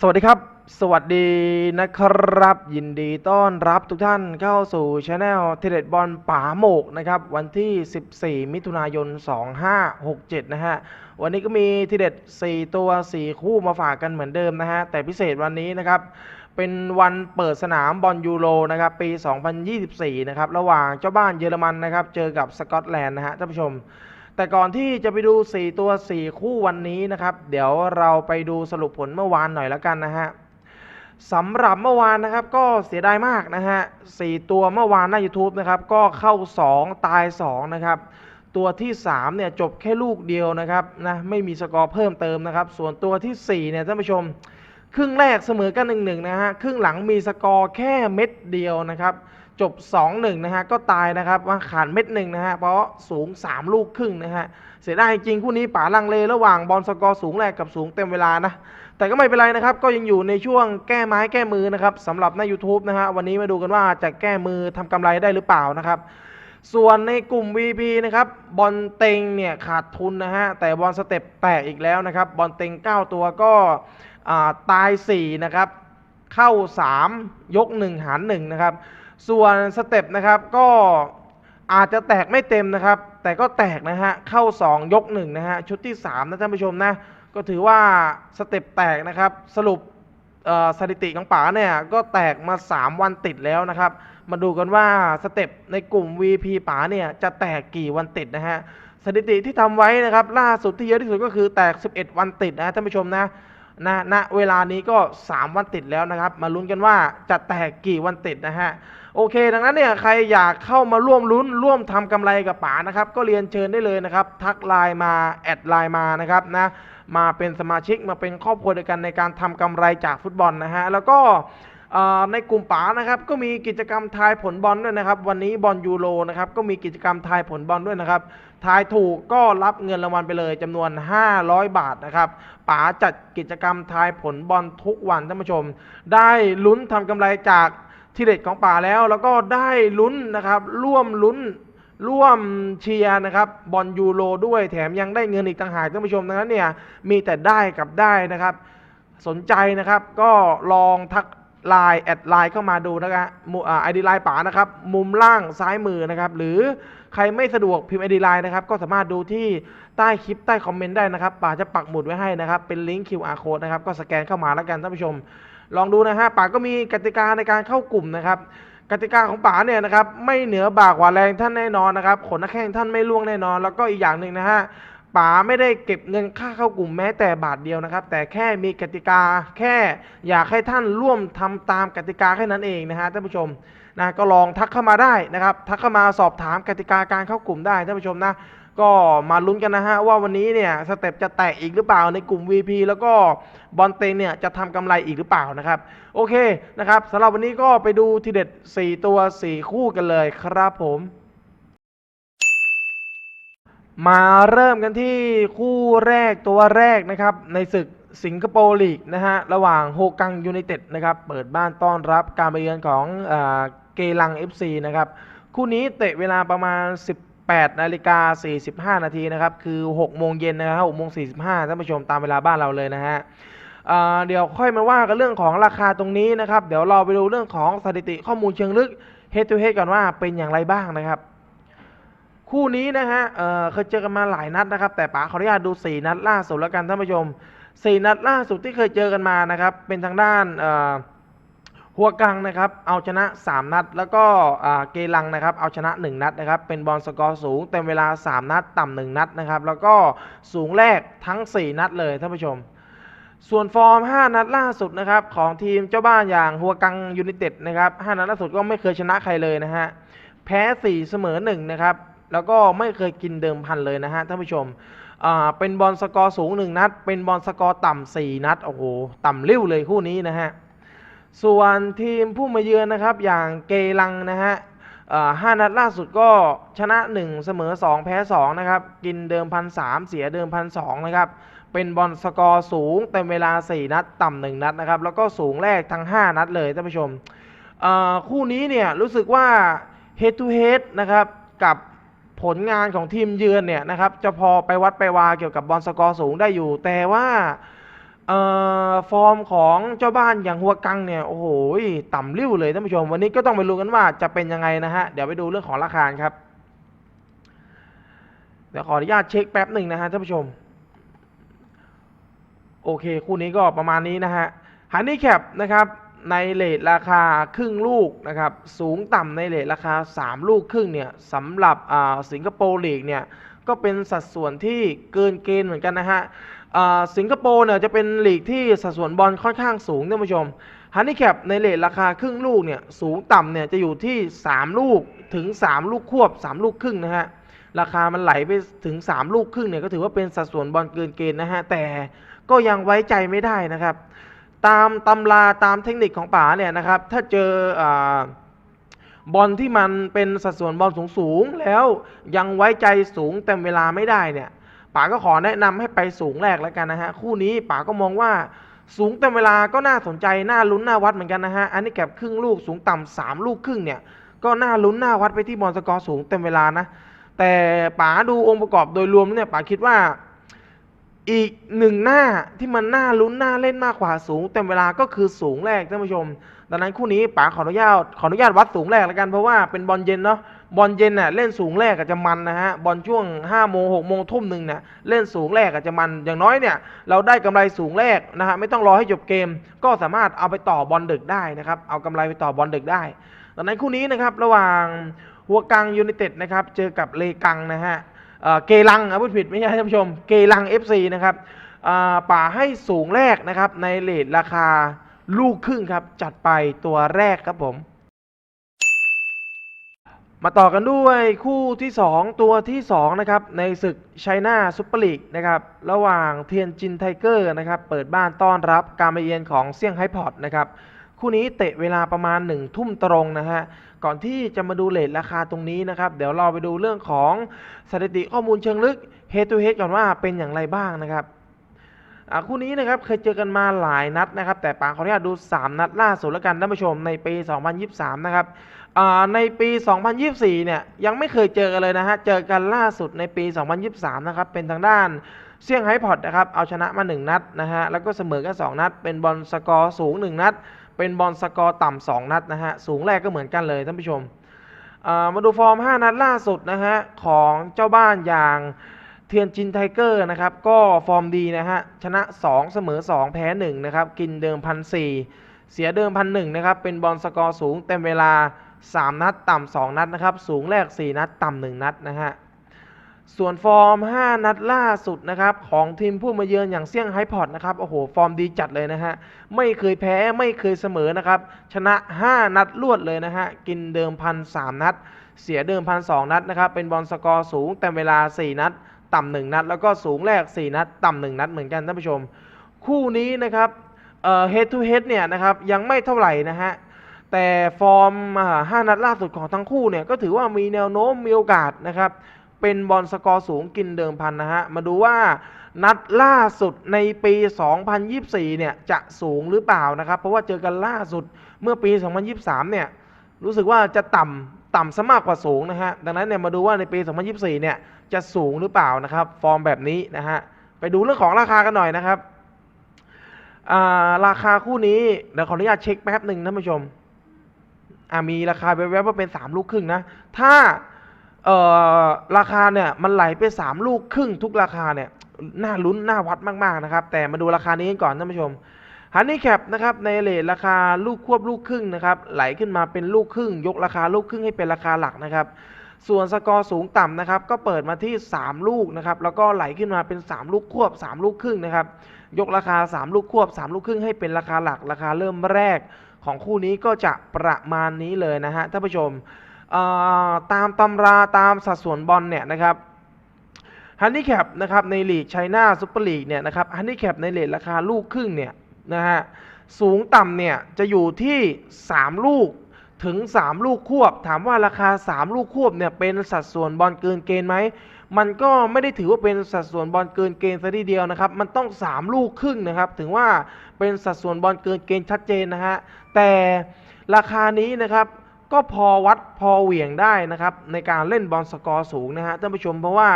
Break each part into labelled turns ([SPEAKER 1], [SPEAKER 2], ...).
[SPEAKER 1] สวัสดีครับ สวัสดีนะครับ ยินดีต้อนรับทุกท่านเข้าสู่ช anel เทเลตบอลป๋าโมกนะครับ วันที่ 14 มิถุนายน 2567 นะฮะ วันนี้ก็มีทีเด็ด4 ตัว 4 คู่มาฝากกันเหมือนเดิมนะฮะ แต่พิเศษวันนี้นะครับ เป็นวันเปิดสนามบอลยูโรนะครับ ปี 2024 นะครับ ระหว่างเจ้าบ้านเยอรมันนะครับ เจอกับสกอตแลนด์นะฮะท่านผู้ชม แต่ก่อนที่จะไปดู 4 ตัว 4 คู่วันนี้นะครับ เดี๋ยวเราไปดูสรุปผลเมื่อวานหน่อยแล้วกันนะฮะสำหรับเมื่อวานนะครับก็เสียดายมากนะฮะ4ตัวเมื่อวานหน้า YouTube นะครับก็เข้า 2 ตาย 2 นะครับ ตัวที่ 3 เนี่ยจบแค่ลูกเดียวนะครับนะไม่มีสกอร์เพิ่มเติมนะครับ ส่วนตัวทีสี่4 เนี่ยท่านผู้ชม ครึ่งแรกเสมอกัน1-1นะฮะครึ่งหลังมีสกอร์แค่เม็ดเดียวนะครับ จบ 2-1 นะฮะ ก็ตายนะครับว่าขาดเม็ดหนึ่งนะฮะ เพราะสูง 3 ลูกครึ่งนะฮะ เสียดายจริงคู่นี้ป๋าลังเลระหว่างบอลสกอร์สูงแรกกับสูงเต็มเวลานะ แต่ก็ไม่เป็นไรนะครับ ก็ยังอยู่ในช่วงแก้ไม้แก้มือนะครับสำหรับใน YouTube นะฮะ วันนี้มาดูกันว่าจะแก้มือทำกำไรได้หรือเปล่านะครับ ส่วนในกลุ่ม VP นะครับ บอลเต็งเนี่ยขาดทุนนะฮะ แต่บอลสเต็ปแตกอีกแล้วนะครับ บอลเต็ง 9 ตัวก็อ่าตาย 4 นะครับ เข้า 3 ยก 1 หาร1นะครับ ส่วนสเต็ปนะครับก็อาจจะแตกไม่เต็มนะครับ แต่ก็แตกนะฮะเข้า 2 ยก1นะฮะชุดที่ 3 นะท่านผู้ชมนะ ก็ถือว่าสเต็ปแตกนะครับ สรุปสถิติของป๋าเนี่ยก็แตกมา 3 วันติดแล้วนะครับ มาดูกันว่าสเต็ปในกลุ่ม VP ป๋าเนี่ยจะแตกกี่วันติดนะฮะสถิติที่ทำไว้นะครับล่าสุดที่เยอะที่สุดก็คือแตก 11 วันติดนะท่านผู้ชมนะนะณเวลานี้ก็ 3 วันติดแล้วนะครับ มาลุ้นกันว่าจะแตกกี่วันติดนะฮะ โอเค ดังนั้นเนี่ยใครอยากเข้ามาร่วมลุ้นร่วมทำกำไรกับป๋านะครับ ก็เรียนเชิญได้เลยนะครับ ทักไลน์มาแอดไลน์มานะครับนะมาเป็นสมาชิกมาเป็นครอบครัวเดียวกันในการทำกำไรจากฟุตบอลนะฮะแล้วก็ในกลุ่มป๋านะครับก็มีกิจกรรมทายผลบอลด้วยนะครับ วันนี้บอลยูโรนะครับก็มีกิจกรรมทายผลบอลด้วยนะครับทายถูกก็รับเงินรางวัลไปเลยจำนวน 500 บาทนะครับป๋าจัดกิจกรรมทายผลบอลทุกวันท่านผู้ชม ได้ลุ้นทำกำไรจาก ทีเด็ดของป่าแล้ว แล้วก็ได้ลุ้นนะครับ ร่วมลุ้น ร่วมเชียร์นะครับบอลยูโรด้วยแถมยังได้เงินอีกต่างหากท่านผู้ชมดังนั้นเนี่ยมีแต่ได้กับได้นะครับ สนใจนะครับก็ลองทักไลน์แอดไลน์เข้ามาดูนะครับไอดีไลน์ป๋านะครับ มุมล่างซ้ายมือนะครับ หรือ ใครไม่สะดวกพิมพ์ไอดีไลน์นะครับ ก็สามารถดูที่ใต้คลิปใต้คอมเมนต์ได้นะครับป๋าจะปักหมุดไว้ให้นะครับ เป็นลิงก์ QR code นะครับ ก็สแกนเข้ามาแล้วกันท่านผู้ชม ลองดูนะฮะป๋าก็มีกติกาในการเข้ากลุ่มนะครับ กติกาของป๋าเนี่ยนะครับ ไม่เหนือบากกว่าแรงท่านแน่นอนนะครับ ขนน้าแข้งท่านไม่ล่วงแน่นอน แล้วก็อีกอย่างหนึ่งนะฮะป๋าไม่ได้เก็บเงินค่าเข้ากลุ่มแม้แต่บาทเดียวนะครับ แต่แค่มีกติกาแค่อยากให้ท่านร่วมทำตามกติกาแค่นั้นเองนะฮะท่านผู้ชม นะก็ลองทักเข้ามาได้นะครับทักเข้ามาสอบถามกติกาการเข้ากลุ่มได้ท่านผู้ชมนะก็มาลุ้นกันนะฮะว่าวันนี้เนี่ยสเต็ปจะแตกอีกหรือเปล่าในกลุ่ม VP แล้วก็บอลเตงเนี่ยจะทำกำไรอีกหรือเปล่านะครับ โอเคนะครับสำหรับวันนี้ก็ไปดูทีเด็ด 4 ตัว 4 คู่กันเลยครับผม มาเริ่มกันที่คู่แรกตัวแรกนะครับในศึกสิงคโปร์ลีกนะฮะระหว่างโฮกังยูไนเต็ดนะครับเปิดบ้านต้อนรับการไปเยือนของอ เกลัง FC นะครับ คู่นี้เตะเวลาประมาณ 18นาฬิกา45 นาทีนะครับ คือ 6 โมงเย็นนะครับ6โมง45ท่านผู้ชมตามเวลาบ้านเราเลยนะฮะเดี๋ยวค่อยมาว่ากันเรื่องของราคาตรงนี้นะครับ เดี๋ยวเราไปดูเรื่องของสถิติข้อมูลเชิงลึก head to head ก่อนว่าเป็นอย่างไรบ้างนะครับ คู่นี้นะฮะเเคยเจอกันมาหลายนัดนะครับ แต่ป๋าขออนุญาตดู 4 นัดล่าสุดแล้วกันท่านผู้ชม 4 นัดล่าสุดที่เคยเจอกันมานะครับ เป็นทางด้านเหัวกังนะครับเอาชนะ 3 นัด แล้วก็เกลังนะครับเอาชนะ 1 นัดนะครับเป็นบอลสกอร์สูงเต็มเวลา 3 นัด ต่ำ1นัดนะครับแล้วก็สูงแรกทั้ง 4 นัดเลยท่านผู้ชม ส่วนฟอร์ม 5 นัดล่าสุดนะครับของทีมเจ้าบ้านอย่างหัวกังยูไนเต็ดนะครับ5นัดล่าสุดก็ไม่เคยชนะใครเลยนะฮะแพ้ 4 เสมอ 1 นะครับแล้วก็ไม่เคยกินเดิมพันเลยนะฮะท่านผู้ชมเป็นบอลสกอร์สูง 1 นัด เป็นบอลสกอร์ต่ำ4นัดโอ้โหต่ำริ้วเลยคู่นี้นะฮะ ส่วนทีมผู้มาเยือนนะครับอย่างเกลังนะฮะห้านัดล่าสุดก็ชนะ 1 เสมอ 2 แพ้ 2 นะครับ กินเดิมพันสเสียเดิมพันสนะครับ เป็นบอลสกอร์สูงเต็มเวลา 4 นัด ต่ำ1นัดนะครับ แล้วก็สูงแรกทั้ง 5 นัดเลยท่านผู้ชม คู่นี้เนี่ยรู้สึกว่า head to head นะครับกับผลงานของทีมเยือนเนี่ยนะครับจะพอไปวัดไปวาเกี่ยวกับบอลสกอร์สูงได้อยู่ แต่ว่า ฟอร์มของเจ้าบ้านอย่างหัวกังเนี่ยโอ้โหต่ำริ้วเลยท่านผู้ชม วันนี้ก็ต้องไปรู้กันว่าจะเป็นยังไงนะฮะ เดี๋ยวไปดูเรื่องของราคาครับ เดี๋ยวขออนุญาตเช็คแป๊บหนึ่งนะฮะท่านผู้ชม โอเค คู่นี้ก็ประมาณนี้นะฮะฮันนี่แคปนะครับในเลทราคาครึ่งลูกนะครับสูงต่ำในเลทราคา 3 ลูกครึ่งเนี่ยสำหรับอ่าสิงคโปร์ลีกเนี่ยก็เป็นสัดส่วนที่เกินเกณฑ์เหมือนกันนะฮะ สิงคโปร์เนี่ยจะเป็นลีกที่สัดส่วนบอลค่อนข้างสูงท่านผู้ชมฮันนี่แคปในเลทราคาครึ่งลูกเนี่ยสูงต่ำเนี่ยจะอยู่ที่ 3 ลูกถึง 3 ลูกควบ 3 ลูกครึ่งนะฮะราคามันไหลไปถึง 3 ลูกครึ่งเนี่ยก็ถือว่าเป็นสัดส่วนบอลเกินเกณฑ์นะฮะแต่ก็ยังไว้ใจไม่ได้นะครับ ตามตำราตามเทคนิคของป๋าเนี่ยนะครับถ้าเจออบอลที่มันเป็นสัดส่วนบอลสูงสูงๆแล้วยังไว้ใจสูงเต็มเวลาไม่ได้เนี่ย ป๋าก็ขอแนะนำให้ไปสูงแรกแล้วกันนะฮะคู่นี้ป๋าก็มองว่าสูงเต็มเวลาก็น่าสนใจน่าลุ้นน่าวัดเหมือนกันนะฮะอันนี้แก็บครึ่งลูกสูงต่ำสามลูกครึ่งเนี่ยก็น่าลุ้นน่าวัดไปที่บอลสกอร์สูงเต็มเวลานะแต่ป๋าดูองค์ประกอบโดยรวมเนี่ยป๋าคิดว่าอีกหนึ่งหน้าที่มันน่าลุ้นน่าเล่นมากกว่าสูงเต็มเวลาก็คือสูงแรกท่านผู้ชม ดังนั้นคู่นี้ป๋าขออนุญาตขออนุญาตวัดสูงแรกแล้วกันเพราะว่าเป็นบอลเย็นเนาะ บอลเย็นน่ะเล่นสูงแรกอาจจะมันนะฮะบอลช่วง5้าโมงหกโมงทุ่มหนึ่งเนี่ยเล่นสูงแรกอาจจะมันอย่างน้อยเนี่ยเราได้กำไรสูงแรกนะฮะไม่ต้องรอให้จบเกม ก็สามารถเอาไปต่อบอลดึกได้นะครับเอากำไรไปต่อบอลดึกได้ดังนั้นคู่นี้นะครับระหว่างหัวกังยูไนเต็ดนะครับเจอกับเลกังนะฮะเออเกลังอะพูดผิดไม่ใช่ท่านผู้ชม เกลัง FC นะครับป่าให้สูงแรกนะครับในเลทราคาลูกครึ่งครับจัดไปตัวแรกครับผม มาต่อกันด้วยคู่ที่ 2 ตัวที่ 2 นะครับ ในศึกไชน่าซุปเปอร์ลีกนะครับ ระหว่างเทียนจินไทเกอร์นะครับ เปิดบ้านต้อนรับการมาเยือนของเซี่ยงไฮ้พอตนะครับ คู่นี้เตะเวลาประมาณ 1 ทุ่มตรงนะฮะ ก่อนที่จะมาดูเลทราคาตรงนี้นะครับ เดี๋ยวเราไปดูเรื่องของสถิติข้อมูลเชิงลึก Head to Head ก่อนว่าเป็นอย่างไรบ้างนะครับคู่นี้นะครับเคยเจอกันมาหลายนัดนะครับ แต่ปางขออนุญาตดู 3 นัดล่าสุดแล้วกันท่านผู้ชมในปี 2023 นะครับ ในปี 2024 เนี่ย ยังไม่เคยเจอกันเลยนะฮะ เจอกันล่าสุดในปี 2023 นะครับ เป็นทางด้านเซี่ยงไฮ้พอร์ตนะครับ เอาชนะมา 1 นัดนะฮะ แล้วก็เสมอกัน 2 นัด เป็นบอลสกอร์สูง 1 นัด เป็นบอลสกอร์ต่ำ2นัดนะฮะ สูงแรกก็เหมือนกันเลยท่านผู้ชม มาดูฟอร์ม 5 นัดล่าสุดนะฮะ ของเจ้าบ้านอย่างเทียนจินไทเกอร์นะครับ ก็ฟอร์มดีนะฮะ ชนะ 2 เสมอ 2 แพ้ 1 นะครับ กินเดิมพันสเสียเดิมพันหนะครับ เป็นบอลสกอร์สูงเต็มเวลา 3 นัด ต่ำ2นัดนะครับ สูงแรก 4 นัด ต่ำ1นัดนะฮะส่วนฟอร์ม 5 นัดล่าสุดนะครับของทีมผู้มาเยือนอย่างเซี่ยงไฮ้พอร์ตนะครับโอ้โห ฟอร์มดีจัดเลยนะฮะไม่เคยแพ้ไม่เคยเสมอนะครับ ชนะ 5 นัดรวดเลยนะฮะกินเดิมพัน3นัด เสียเดิมพันสนัดนะครับ เป็นบอลสกอร์สูงเต็มเวลา 4 นัด ต่ำหนึ่งนัด แล้วก็สูงแรก 4 นัด ต่ำหนึ่งนัดเหมือนกันท่านผู้ชม คู่นี้นะครับเอ่อ head to head เนี่ยนะครับยังไม่เท่าไหร่นะฮะ แต่ฟอร์มห้านัดล่าสุดของทั้งคู่เนี่ยก็ถือว่ามีแนวโน้มมีโอกาสนะครับ เป็นบอลสกอร์สูงกินเดิมพันนะฮะ มาดูว่านัดล่าสุดในปี 2024 เนี่ยจะสูงหรือเปล่านะครับ เพราะว่าเจอกันล่าสุดเมื่อปี 2023 เนี่ยรู้สึกว่าจะต่ำต่ำซะมากกว่าสูงนะฮะ ดังนั้นเนี่ยมาดูว่าในปี 2024 เนี่ยจะสูงหรือเปล่านะครับ ฟอร์มแบบนี้นะฮะ ไปดูเรื่องของราคากันหน่อยนะครับอ่าราคาคู่นี้เดี๋ยวขออนุญาตเช็คแป๊บหนึ่งท่านผู้ชม อ่ามีราคาแวบๆว่าเป็น 3 ลูกครึ่งนะ ถ้าเอ่อราคาเนี่ยมันไหลไป 3 ลูกครึ่งทุกราคาเนี่ยน่าลุ้นน่าวัดมากๆนะครับ แต่มาดูราคานี้กันก่อนท่านผู้ชมฮันนี่แคปนะครับในเลทราคาลูกควบลูกครึ่งนะครับไหลขึ้นมาเป็นลูกครึ่ง ยกราคาลูกครึ่งให้เป็นราคาหลักนะครับ ส่วนสกอร์สูงต่ำนะครับ ก็เปิดมาที่ 3 ลูกนะครับแล้วก็ไหลขึ้นมาเป็น 3 ลูกควบ 3 ลูกครึ่งนะครับ ยกราคา 3 ลูกควบ 3 ลูกครึ่งให้เป็นราคาหลัก ราคาเริ่มแรก ของคู่นี้ก็จะประมาณนี้เลยนะฮะท่านผู้ชมตามตำราตามสัดส่วนบอลเนี่ยนะครับฮันนี่แคปนะครับในลีกไชน่าซุปเปอร์ลีกเนี่ยนะครับฮันนี่แคปในเลทราคาลูกครึ่งเนี่ยนะฮะสูงต่ำเนี่ยจะอยู่ที่ 3 ลูกถึง 3 ลูกควบ ถามว่าราคา 3 ลูกควบเนี่ยเป็นสัดส่วนบอลเกินเกณฑ์ไหม มันก็ไม่ได้ถือว่าเป็นสัดส่วนบอลเกินเกณฑ์ซะทีเดียวนะครับ มันต้อง 3 ลูกครึ่งนะครับ ถึงว่าเป็นสัดส่วนบอลเกินเกณฑ์ชัดเจนนะฮะ แต่ราคานี้นะครับก็พอวัดพอเหวี่ยงได้นะครับ ในการเล่นบอลสกอร์สูงนะฮะท่านผู้ชมเพราะว่า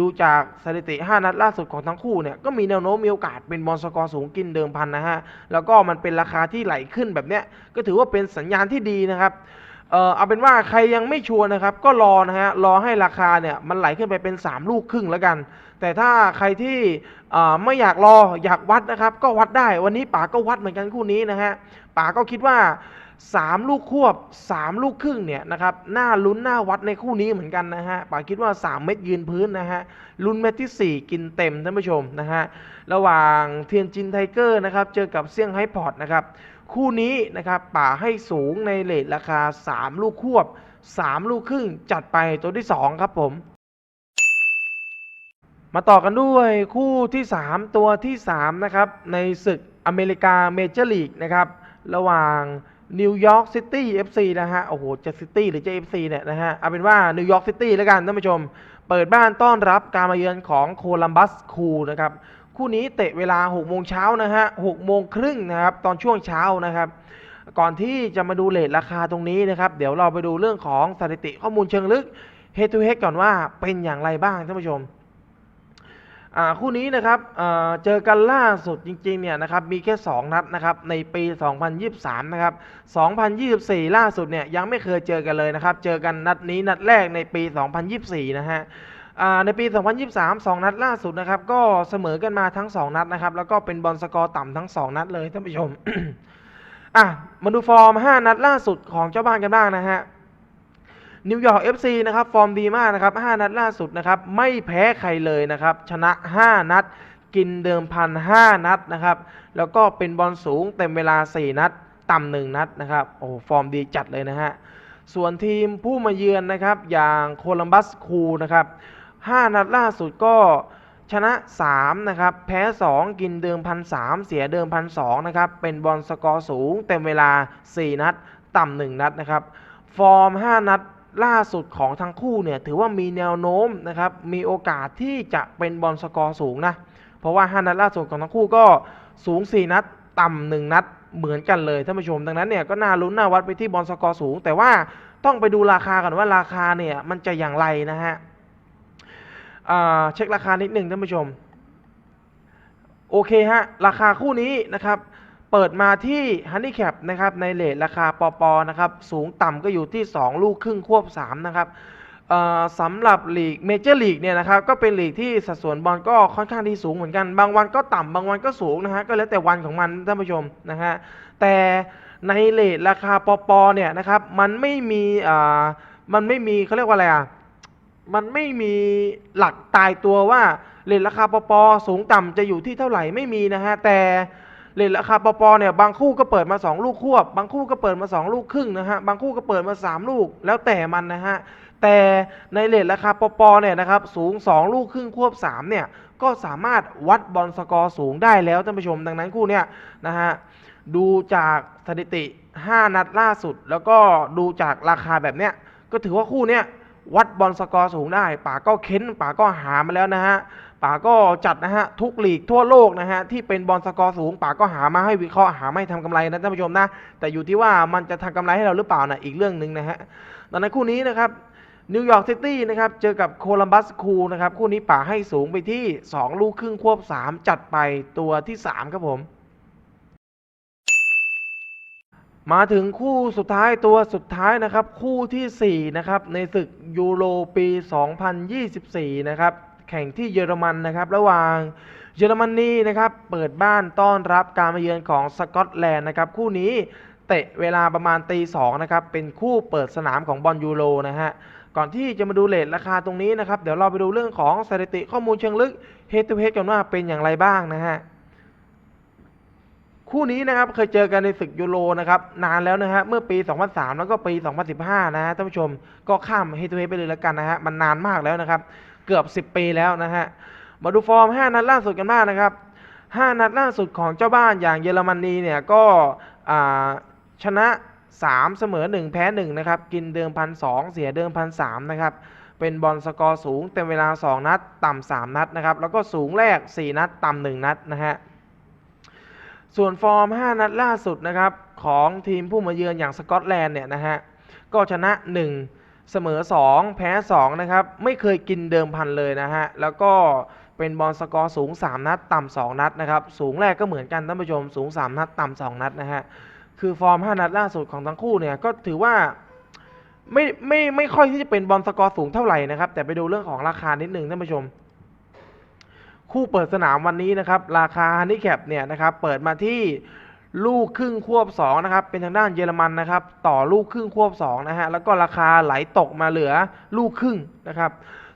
[SPEAKER 1] ดูจากสถิติ 5 นัดล่าสุดของทั้งคู่เนี่ยก็มีแนวโน้มมีโอกาสเป็นบอลสกอร์สูงกินเดิมพันนะฮะแล้วก็มันเป็นราคาที่ไหลขึ้นแบบเนี้ยก็ถือว่าเป็นสัญญาณที่ดีนะครับ เออเอาเป็นว่าใครยังไม่ชัวร์นะครับ ก็รอนะฮะรอให้ราคาเนี่ยมันไหลขึ้นไปเป็น 3 ลูกครึ่งแล้วกัน แต่ถ้าใครที่ไม่อยากรออยากวัดนะครับ ก็วัดได้วันนี้ป๋าก็วัดเหมือนกันคู่นี้นะฮะป๋าก็คิดว่า 3 ลูกควบ 3 ลูกครึ่งเนี่ยนะครับน่าลุ้นน่าวัดในคู่นี้เหมือนกันนะฮะป๋าคิดว่า 3 เม็ดยืนพื้นนะฮะลุ้นเม็ดที่ 4 กินเต็มท่านผู้ชมนะฮะระหว่างเทียนจินไทเกอร์นะครับเจอกับเซี่ยงไฮ้พอร์ตนะครับ คู่นี้นะครับป่าให้สูงในเลทราคา 3 ลูกควบ 3 ลูกครึ่งจัดไปตัวที่ 2 ครับผม มาต่อกันด้วยคู่ที่ 3 ตัวที่ 3 นะครับ ในศึกอเมริกาเมเจอร์ลีกนะครับ ระหว่างนิวยอร์กซิตี้ FC นะฮะ โอ้โห จะซิตี้หรือจะ FC เนี่ยนะฮะ เอาเป็นว่านิวยอร์กซิตี้แล้วกันท่านผู้ชม เปิดบ้านต้อนรับการมาเยือนของโคลัมบัสคูนะครับ คู่นี้เตะเวลา6โมงเช้านะฮะ6โมงครึ่งนะครับตอนช่วงเช้านะครับ ก่อนที่จะมาดูเลทราคาตรงนี้นะครับ เดี๋ยวเราไปดูเรื่องของสถิติข้อมูลเชิงลึก Head to Head ก่อนว่าเป็นอย่างไรบ้างท่านผู้ชมคู่นี้นะครับเเจอกันล่าสุดจริงๆเนี่ยนะครับมีแค่ 2 นัดนะครับในปี 2023 นะครับ 2024 ล่าสุดเนี่ยยังไม่เคยเจอกันเลยนะครับ เจอกันนัดนี้นัดแรกในปี 2024 นะฮะ ในปี 2023 2 นัดล่าสุดนะครับ ก็เสมอกันมาทั้ง 2 นัดนะครับ แล้วก็เป็นบอลสกอร์ต่ำทั้ง 2 นัดเลยท่านผู้ชม อะ มาดูฟอร์ม 5 นัดล่าสุดของเจ้าบ้านกันบ้างนะฮะ นิวยอร์ก FC นะครับ ฟอร์มดีมากนะครับ 5 นัดล่าสุดนะครับ ไม่แพ้ใครเลยนะครับ ชนะ 5 นัด กินเดิมพัน 5 นัดนะครับ แล้วก็เป็นบอลสูงเต็มเวลา 4 นัด ต่ำหนึ่งนัดนะครับ โอ้ฟอร์มดีจัดเลยนะฮะ ส่วนทีมผู้มาเยือนนะครับ อย่างโคลัมบัสคูนะครับ 5 นัดล่าสุดก็ชนะ 3 นะครับ แพ้ 2 กินเดิมพันสเสียเดิมพันสนะครับ เป็นบอลสกอร์สูง เต็มเวลา 4 นัด ต่ำหนึ่งนัดนะครับ ฟอร์ม 5 นัดล่าสุดของทั้งคู่เนี่ยถือว่ามีแนวโน้มนะครับ มีโอกาสที่จะเป็นบอลสกอร์สูงนะ เพราะว่า 5 นัดล่าสุดของทั้งคู่ก็สูง 4 นัด ต่ำ1นัดเหมือนกันเลยท่านผู้ชมดังนั้นเนี่ยก็น่าลุ้นน่าวัดไปที่บอลสกอร์สูง แต่ว่าต้องไปดูราคากันว่าราคาเนี่ยมันจะอย่างไรนะฮะ เช็คราคานิดหนึ่งท่านผู้ชม โอเคฮะ ราคาคู่นี้นะครับ เปิดมาที่ฮันนี่แคปนะครับ ในเลทราคาปอปอนะครับ สูงต่ำก็อยู่ที่ 2 ลูกครึ่งควบ 3 นะครับสำหรับลีกเมเจอร์ลีกเนี่ยนะครับ ก็เป็นลีกที่สัดส่วนบอลก็ค่อนข้างที่สูงเหมือนกัน บางวันก็ต่ำบางวันก็สูงนะฮะ ก็แล้วแต่วันของมันท่านผู้ชมนะฮะ แต่ในเลทราคาปอปอเนี่ยนะครับ มันไม่มี มันไม่มีเขาเรียกว่าอะไรอะ มันไม่มีหลักตายตัวว่าเลทราคาปปสูงต่ำจะอยู่ที่เท่าไหร่ไม่มีนะฮะแต่เลทราคาปปเนี่ยบางคู่ก็เปิดมา 2 ลูกควบบางคู่ก็เปิดมา 2 ลูกครึ่งนะฮะบางคู่ก็เปิดมา 3 ลูกแล้วแต่มันนะฮะแต่ในเลทราคาปปเนี่ยนะครับสูง 2 ลูกครึ่งควบ3เนี่ยก็สามารถวัดบอลสกอร์สูงได้แล้วท่านผู้ชมดังนั้นคู่เนี่ยนะฮะดูจากสถิติ 5 นัดล่าสุด แล้วก็ดูจากราคาแบบเนี้ยก็ถือว่าคู่เนี้ย วัดบอลสกอร์สูงได้ป๋าก็เค้นป๋าก็หามาแล้วนะฮะป๋าก็จัดนะฮะทุกลีกทั่วโลกนะฮะที่เป็นบอลสกอร์สูงป๋าก็หามาให้วิเคราะห์หาไม่ทำกำไรนะท่านผู้ชมนะแต่อยู่ที่ว่ามันจะทำกำไรให้เราหรือเปล่านะอีกเรื่องหนึ่งนะฮะดังนั้นคู่นี้นะครับนิวยอร์กซิตี้นะครับเจอกับโคลัมบัสคูนะครับคู่นี้ป๋าให้สูงไปที่ 2 ลูกครึ่งควบ 3 จัดไปตัวที่ 3 ครับผม มาถึงคู่สุดท้ายตัวสุดท้ายนะครับ คู่ทีสี่ 4 นะครับ ในศึกยูโรปี 2024 นะครับ แข่งที่เยอรมันนะครับ ระหว่างเยอรมนีนะครับ เปิดบ้านต้อนรับการมาเยือนของสกอตแลนด์นะครับ คู่นี้เตะเวลาประมาณตีสองนะครับ เป็นคู่เปิดสนามของบอลยูโรนะฮะก่อนที่จะมาดูเลทราคาตรงนี้นะครับ เดี๋ยวเราไปดูเรื่องของสถิติข้อมูลเชิงลึก Head to Head กันว่าเป็นอย่างไรบ้างนะฮะ คู่นี้นะครับเคยเจอกันในศึกยูโรนะครับนานแล้วนะฮะเมื่อปี 2003 แล้วก็ปี 2015 นะฮะท่านผู้ชมก็ข้ามเฮตูเฮไปเลยแล้วกันนะฮะมันนานมากแล้วนะครับ เกือบ 10 ปีแล้วนะฮะมาดูฟอร์ม 5 นัดล่าสุดกันบ้างนะครับ 5 นัดล่าสุดของเจ้าบ้านอย่างเยอรมนีเนี่ยก็ชนะ 3 เสมอ 1 แพ้ 1 นะครับ กินเดิมพันสเสียเดิมพันสนะครับเป็นบอลสกอร์สูงเต็มเวลา 2 นัด ต่ำ3นัดนะครับแล้วก็สูงแรก 4 นัด ต่ำ1นัดนะฮะ ส่วนฟอร์ม 5 นัดล่าสุดนะครับของทีมผู้มาเยือนอย่างสกอตแลนด์เนี่ยนะฮะก็ชนะ 1 เสมอ 2 แพ้ 2 นะครับ ไม่เคยกินเดิมพันเลยนะฮะ แล้วก็เป็นบอลสกอร์สูง 3 นัด ต่ำ 2 นัดนะครับ สูงแรกก็เหมือนกันท่านผู้ชม สูง 3 นัด ต่ำ 2 นัดนะฮะ คือฟอร์ม 5 นัดล่าสุดของทั้งคู่เนี่ย ก็ถือว่าไม่ไม่ไม่ค่อยที่จะเป็นบอลสกอร์สูงเท่าไหร่นะครับ แต่ไปดูเรื่องของราคานิดนึงท่านผู้ชม คู่เปิดสนามวันนี้นะครับ ราคาฮันนี่แคปเนี่ยนะครับ เปิดมาที่ลูกครึ่งควบ2นะครับ เป็นทางด้านเยอรมันนะครับ ต่อลูกครึ่งควบ2นะฮะ แล้วก็ราคาไหลตกมาเหลือลูกครึ่งนะครับ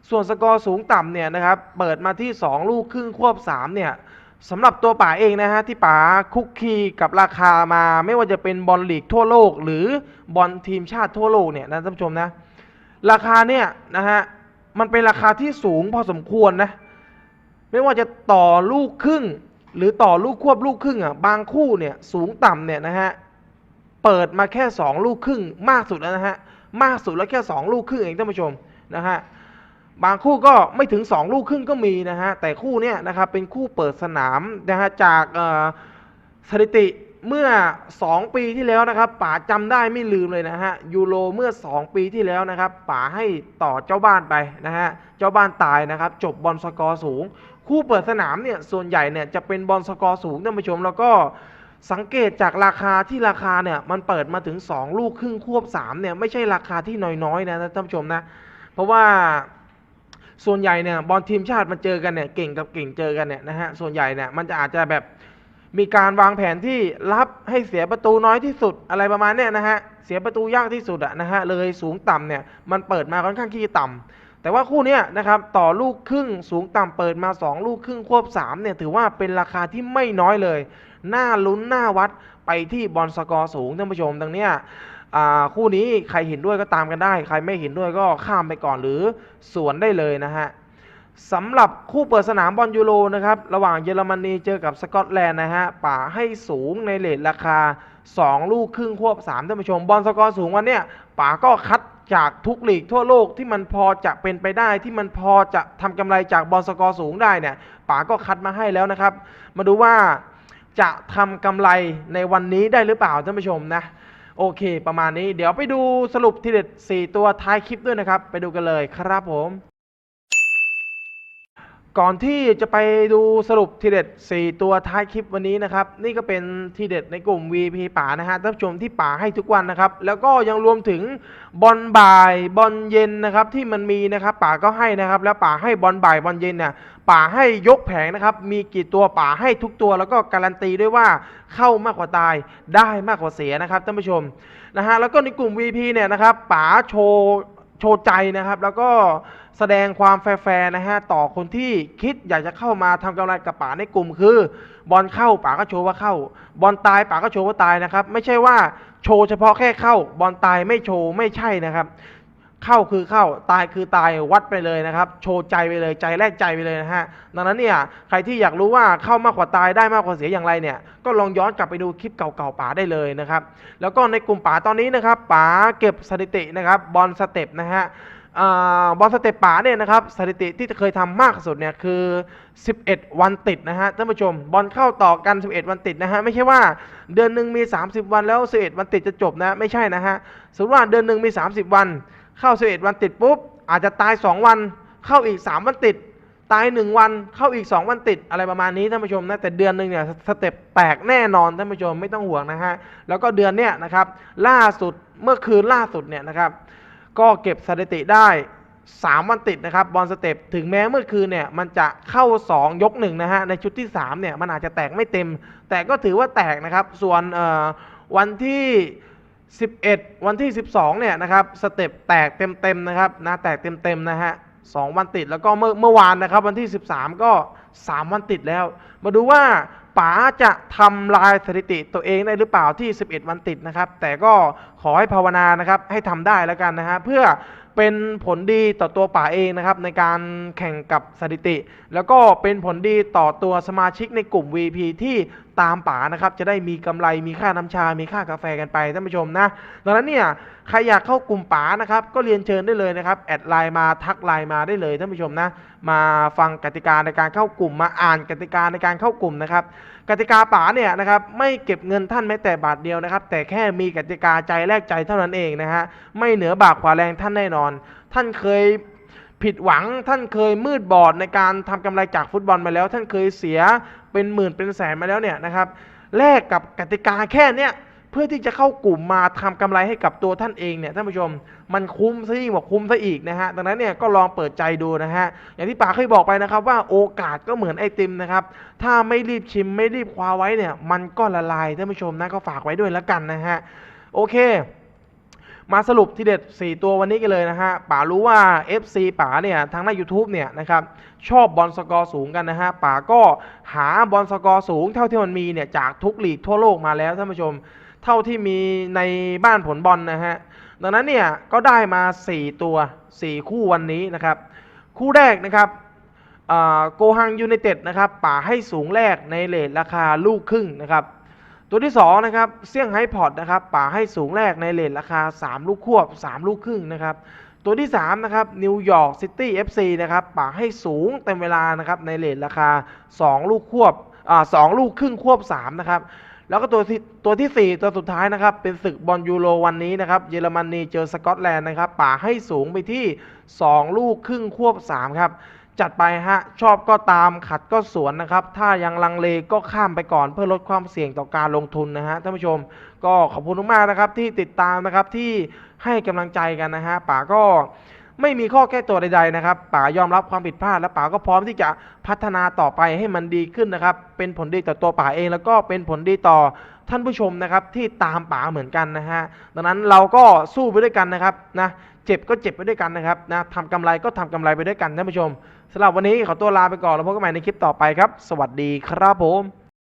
[SPEAKER 1] ส่วนสกอร์สูงต่ำเนี่ยนะครับ เปิดมาที่ 2 ลูกครึ่งควบ3เนี่ยสำหรับตัวป๋าเองนะฮะ ที่ป๋าคุกคีกับราคามาไม่ว่าจะเป็นบอลลีกทั่วโลก หรือบอลทีมชาติทั่วโลกเนี่ยนะท่านผู้ชมนะ ราคาเนี่ยนะฮะ มันเป็นราคาที่สูงพอสมควรนะ ไม่ว่าจะต่อลูกครึ่ง หรือต่อลูกควบลูกครึ่งอะบางคู่เนี่ยสูงต่ำเนี่ยนะฮะเปิดมาแค่ 2 ลูกครึ่งมากสุดแล้วนะฮะมากสุดแล้วแค่ 2 ลูกครึ่งเองท่านผู้ชมนะฮะบางคู่ก็ไม่ถึง 2 ลูกครึ่งก็มีนะฮะแต่คู่เนี้ยนะครับเป็นคู่เปิดสนามนะฮะจากสถิติเมื่อ 2 ปีที่แล้วนะครับป๋าจำได้ไม่ลืมเลยนะฮะยูโรเมื่อ 2 ปีที่แล้วนะครับป๋าให้ต่อเจ้าบ้านไปนะฮะเจ้าบ้านตายนะครับจบบอลสกอร์สูง คู่เปิดสนามเนี่ยส่วนใหญ่เนี่ยจะเป็นบอลสกอร์สูงท่านผู้ชม แล้วก็สังเกตจากราคาที่ราคาเนี่ยมันเปิดมาถึง 2 ลูกครึ่งควบ3เนี่ยไม่ใช่ราคาที่น้อยๆนะท่านผู้ชมนะ เพราะว่าส่วนใหญ่เนี่ยบอลทีมชาติมันเจอกันเนี่ยเก่งกับเก่งเจอกันเนี่ยนะฮะส่วนใหญ่เนี่ยมันจะอาจจะแบบมีการวางแผนที่รับให้เสียประตูน้อยที่สุดอะไรประมาณเนี่ยนะฮะเสียประตูยากที่สุดอะนะฮะเลยสูงต่ำเนี่ยมันเปิดมาค่อนข้างที่ต่ำ แต่ว่าคู่นี้นะครับต่อลูกครึ่งสูงต่ำเปิดมา 2 ลูกครึ่งควบ3เนี่ยถือว่าเป็นราคาที่ไม่น้อยเลยน่าลุ้นน่าวัดไปที่บอลสกอร์สูงท่านผู้ชมดังเนี้ยคู่นี้ใครเห็นด้วยก็ตามกันได้ ใครไม่เห็นด้วยก็ข้ามไปก่อนหรือสวนได้เลยนะฮะสำหรับคู่เปิดสนามบอลยูโรนะครับระหว่างเยอรมนีเจอกับสกอตแลนด์นะฮะป่าให้สูงในเลทราคา 2 ลูกครึ่งควบ3ท่านผู้ชม บอลสกอร์สูงวันเนี้ยป๋าก็คัดจากทุกลีกทั่วโลกที่มันพอจะเป็นไปได้ที่มันพอจะทำกำไรจากบอลสกอร์สูงได้เนี่ยป๋าก็คัดมาให้แล้วนะครับ มาดูว่าจะทำกำไรในวันนี้ได้หรือเปล่าท่านผู้ชมนะโอเค ประมาณนี้เดี๋ยวไปดูสรุปทีเด็ด 4 ตัวท้ายคลิปด้วยนะครับ ไปดูกันเลยครับผม ก่อนที่จะไปดูสรุปทีเด็ด 4 ตัวท้ายคลิปวันนี้นะครับ นี่ก็เป็นทีเด็ดในกลุ่ม VP ป่านะฮะท่านผู้ชมที่ป่าให้ทุกวันนะครับ แล้วก็ยังรวมถึงบอลบ่ายบอลเย็นนะครับที่มันมีนะครับ ป่าก็ให้นะครับ แล้วป่าให้บอลบ่ายบอลเย็นเนี่ยป่าให้ยกแผงนะครับ มีกี่ตัวป่าให้ทุกตัว แล้วก็การันตีด้วยว่าเข้ามากกว่าตายได้มากกว่าเสียนะครับท่านผู้ชมนะฮะแล้วก็ในกลุ่ม VP เนี่ยนะครับป่าโชว์ โชว์ใจนะครับ แล้วก็แสดงความแฟร์นะฮะต่อคนที่คิดอยากจะเข้ามาทำกำไรกับป๋าในกลุ่มคือ บอลเข้าป๋าก็โชว์ว่าเข้า บอลตายป๋าก็โชว์ว่าตายนะครับ ไม่ใช่ว่าโชว์เฉพาะแค่เข้า บอลตายไม่โชว์ไม่ใช่นะครับ เข้าคือเข้าตายคือตายวัดไปเลยนะครับ โชว์ใจไปเลยใจแรกใจไปเลยนะฮะดังนั้นเนี่ยใครที่อยากรู้ว่าเข้ามากกว่าตายได้มากกว่าเสียอย่างไรเนี่ยก็ลองย้อนกลับไปดูคลิปเก่าๆป๋าได้เลยนะครับ แล้วก็ในกลุ่มป๋าตอนนี้นะครับป๋าเก็บสถิตินะครับบอลสเต็ปนะฮะบอลสเตปป๋าเนี่ยนะครับสถิติที่เคยทำมากสุดเนี่ยคือ 11 วันติดนะฮะท่านผู้ชมบอลเข้าต่อกัน 11 วันติดนะฮะไม่ใช่ว่าเดือนหนึ่งมี 30 วันแล้ว 11 วันติดจะจบนะไม่ใช่นะฮะสมมติว่าเดือนหนึ่งมี 30 วัน เข้า11วันติดปุ๊บ อาจจะตาย2วัน เข้าอีก3วันติด ตาย1วัน เข้าอีก2วันติด อะไรประมาณนี้ท่านผู้ชมนะแต่เดือนหนึ่งเนี่ยสเต็ปแตกแน่นอนท่านผู้ชมไม่ต้องห่วงนะฮะแล้วก็เดือนเนี้ยนะครับล่าสุดเมื่อคืนล่าสุดเนี่ยนะครับก็เก็บสถิติได้3 วันติดนะครับบอลสเต็ปถึงแม้เมื่อคืนเนี่ยมันจะเข้า 2 ยกหนึ่งนะฮะในชุดที่3เนี่ยมันอาจจะแตกไม่เต็ม แต่ก็ถือว่าแตกนะครับ ส่วนวันที่ 11 วันที่ 12เนี่ยนะครับสเต็ปแตกเต็มๆนะครับนะแตกเต็มๆนะฮะสองวันติดแล้วก็เมื่อเมื่อวานนะครับ วันที่ 13 ก็ 3 วันติดแล้ว มาดูว่าป๋าจะทำลายสถิติตัวเองได้หรือเปล่าที่ 11 วันติดนะครับ แต่ก็ขอให้ภาวนานะครับให้ทำได้แล้วกันนะฮะเพื่อเป็นผลดีต่อตัวป๋าเองนะครับในการแข่งกับสถิติ แล้วก็เป็นผลดีต่อตัวสมาชิกในกลุ่ม VP ที่ ตามป๋านะครับ จะได้มีกำไรมีค่าน้ำชา มีค่ากาแฟกันไปท่านผู้ชมนะดังนั้นเนี่ยใครอยากเข้ากลุ่มป๋านะครับ ก็เรียนเชิญได้เลยนะครับ แอดไลน์มาทักไลน์มาได้เลยท่านผู้ชมนะ มาฟังกติกาในการเข้ากลุ่มลุ่มมาอ่านกติกาในการเข้ากลุ่มนะครับ กติกาป๋าเนี่ยนะครับไม่เก็บเงินท่านแม้แต่บาทเดียวนะครับ แต่แค่มีกติกาใจแลกใจเท่านั้นเองนะฮะไม่เหนือบากขวาแรงท่านแน่นอน ท่านเคย ผิดหวังท่านเคยมืดบอดในการทำกำไรจากฟุตบอลมาแล้ว ท่านเคยเสียเป็นหมื่นเป็นแสนมาแล้วเนี่ยนะครับแลกกับกติกาแค่เนี้ยเพื่อที่จะเข้ากลุ่มมาทำกำไรให้กับตัวท่านเองเนี่ยท่านผู้ชม มันคุ้มซะยิ่งกว่าคุ้มซะอีกนะฮะดังนั้นเนี่ยก็ลองเปิดใจดูนะฮะอย่างที่ป๋าเคยบอกไปนะครับว่าโอกาสก็เหมือนไอติมนะครับถ้าไม่รีบชิมไม่รีบคว้าไว้เนี่ยมันก็ละลายท่านผู้ชมนะก็ฝากไว้ด้วยแล้วกันนะฮะโอเค มาสรุปที่เด็ด 4 ตัววันนี้กันเลยนะฮะป๋ารู้ว่า FC ป๋าเนี่ยทางหน้า YouTube เนี่ยนะครับชอบบอลสกอร์สูงกันนะฮะป๋าก็หาบอลสกอร์สูงเท่าที่มันมีเนี่ยจากทุกลีกทั่วโลกมาแล้วท่านผู้ชม เท่าที่มีในบ้านผลบอลนะฮะดังนั้นเนี่ยก็ได้มา 4 ตัว 4 คู่วันนี้นะครับคู่แรกนะครับโกฮังยูไนเต็ดนะครับป่าให้สูงแรกในเลทราคาลูกครึ่งนะครับ ตัวที่2นะครับเซี่ยงไฮ้พอร์ตนะครับป่าให้สูงแรกในเลทราคา 3 ลูกควบ 3 ลูกครึ่งนะครับตัวที่3นะครับนิวยอร์กซิตี้ FC นะครับป่าให้สูงเต็มเวลานะครับในเลทราคา 2 ลูกควบอ่าสองลูกครึ่งควบ3นะครับแล้วก็ตัวที่ตัวที่ 4 ตัวสุดท้ายนะครับเป็นศึกบอลยูโรวันนี้นะครับเยอรมนีเจอสกอตแลนด์นะครับป่าให้สูงไปที่ 2 ลูกครึ่งควบ3ครับ จัดไปฮะ ชอบก็ตามขัดก็สวนนะครับ ถ้ายังลังเลก็ข้ามไปก่อนเพื่อลดความเสี่ยงต่อการลงทุนนะฮะท่านผู้ชม ก็ขอบคุณมากๆนะครับที่ติดตามนะครับที่ให้กำลังใจกันนะฮะป๋าก็ไม่มีข้อแก้ตัวใดๆนะครับป๋ายอมรับความผิดพลาดและป๋าก็พร้อมที่จะพัฒนาต่อไปให้มันดีขึ้นนะครับ เป็นผลดีต่อตัวป๋าเอง แล้วก็เป็นผลดีต่อท่านผู้ชมนะครับที่ตามป๋าเหมือนกันนะฮะดังนั้นเราก็สู้ไปด้วยกันนะครับนะเจ็บก็เจ็บไปด้วยกันนะครับนะทำกำไรก็ทำกำไรไปด้วยกันท่านผู้ชม สำหรับวันนี้ขอตัวลาไปก่อนแล้วพบกันใหม่ในคลิปต่อไปครับ สวัสดีครับผม